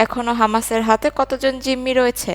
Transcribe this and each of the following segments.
এখনও হামাসের হাতে কতজন জিম্মি রয়েছে?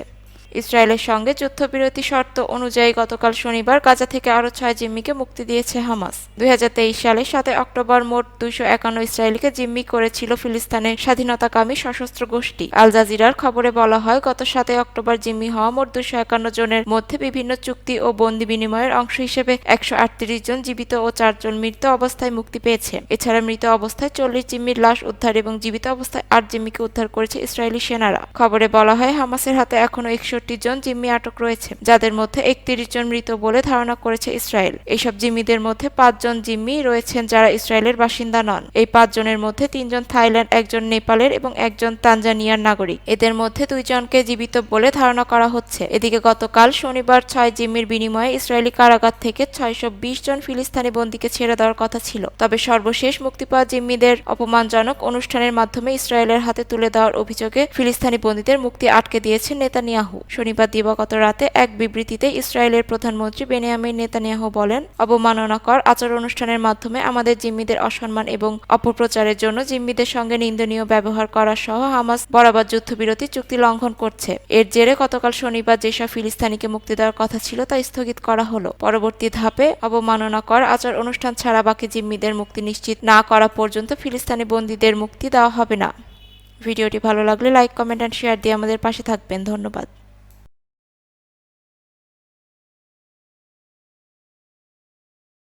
ইসরায়েলের সঙ্গে যুদ্ধবিরতি শর্ত অনুযায়ী গতকাল শনিবার গাজা থেকে আরও ছয় জিম্মিকে মুক্তি দিয়েছে হামাস। দুই হাজার তেইশ সালে সাতই অক্টোবর মোট দুইশো একান্ন ইসরায়েলিকে জিম্মি করেছিল ফিলিস্তানের স্বাধীনতাকামী সশস্ত্র গোষ্ঠী। আল জাজিরার খবরে বলা হয়, গত সাতই অক্টোবর জিম্মি হওয়া মোট দুইশো একান্ন জনের মধ্যে বিভিন্ন চুক্তি ও বন্দি বিনিময়ের অংশ হিসেবে একশো আটত্রিশ জন জীবিত ও চারজন মৃত অবস্থায় মুক্তি পেয়েছে। এছাড়া মৃত অবস্থায় চল্লিশ জিম্মির লাশ উদ্ধার এবং জীবিত অবস্থায় আট জিম্মিকে উদ্ধার করেছে ইসরায়েলি সেনারা। খবরে বলা হয়, হামাসের হাতে এখনও একষট্টি জন জিম্মি আটক রয়েছে, যাদের মধ্যে একত্রিশ জন মৃত বলে ধারণা করেছে ইসরায়েল। এইসব জিম্মিদের মধ্যে পাঁচজন জিম্মি রয়েছেন যারা ইসরায়েলের বাসিন্দা নন। এই পাঁচজনের মধ্যে তিনজন থাইল্যান্ড একজন নেপালের এবং একজন তানজানিয়ার নাগরিক। এদের মধ্যে দুইজনকে জীবিত বলে ধারণা করা হচ্ছে। এদিকে গতকাল শনিবার ছয় জিম্মির বিনিময়ে ইসরায়েলি কারাগার থেকে ছয়শো বিশ জন ফিলিস্তানি বন্দীকে ছেড়ে দেওয়ার কথা ছিল। তবে সর্বশেষ মুক্তি পাওয়া জিম্মিদের অপমানজনক অনুষ্ঠানের মাধ্যমে ইসরায়েলের হাতে তুলে দেওয়ার অভিযোগে ফিলিস্তানি বন্দীদের মুক্তি আটকে দিয়েছেন নেতানিয়াহু। শনিবার দিবাগত রাতে এক বিবৃতিতে ইসরায়েলের প্রধানমন্ত্রী বেনিয়ামিন নেতানিয়াহু বলেন, অবমাননাকর আচার অনুষ্ঠানের মাধ্যমে আমাদের জিম্মিদের অসম্মান এবং অপপ্রচারের জন্য জিম্মিদের সঙ্গে নিন্দনীয় ব্যবহার করা সহ হামাস বরাবর যুদ্ধবিরতি চুক্তি লঙ্ঘন করছে। এর জেরে গতকাল শনিবার যেসব ফিলিস্তানিকে মুক্তি দেওয়ার কথা ছিল তা স্থগিত করা হলো। পরবর্তী ধাপে অবমাননাকর আচার অনুষ্ঠান ছাড়া বাকি জিম্মিদের মুক্তি নিশ্চিত না করা পর্যন্ত ফিলিস্তানি বন্দীদের মুক্তি দেওয়া হবে না। ভিডিওটি ভালো লাগলে লাইক, কমেন্ট অ্যান্ড শেয়ার দিয়ে আমাদের পাশে থাকবেন। ধন্যবাদ।